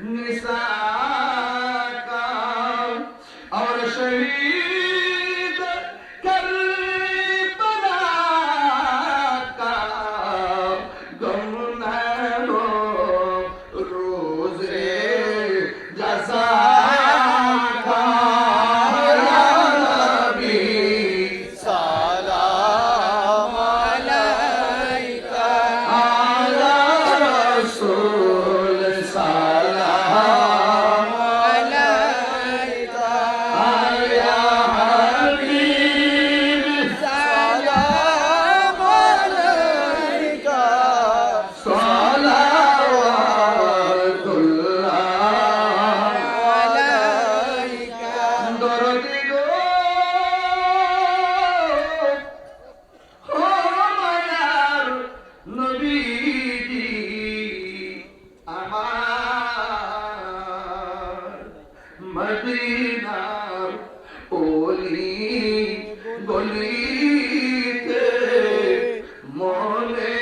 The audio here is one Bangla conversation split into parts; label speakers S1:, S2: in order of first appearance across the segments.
S1: نساء اور شہید کر মদিনার ওলি গলিতে মনে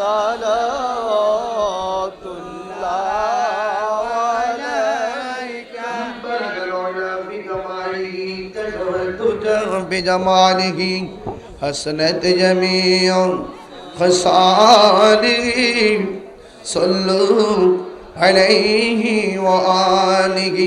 S1: صلاة الله عليك تجرد بجماله حسنت جميع خصاله صلوا عليه وآله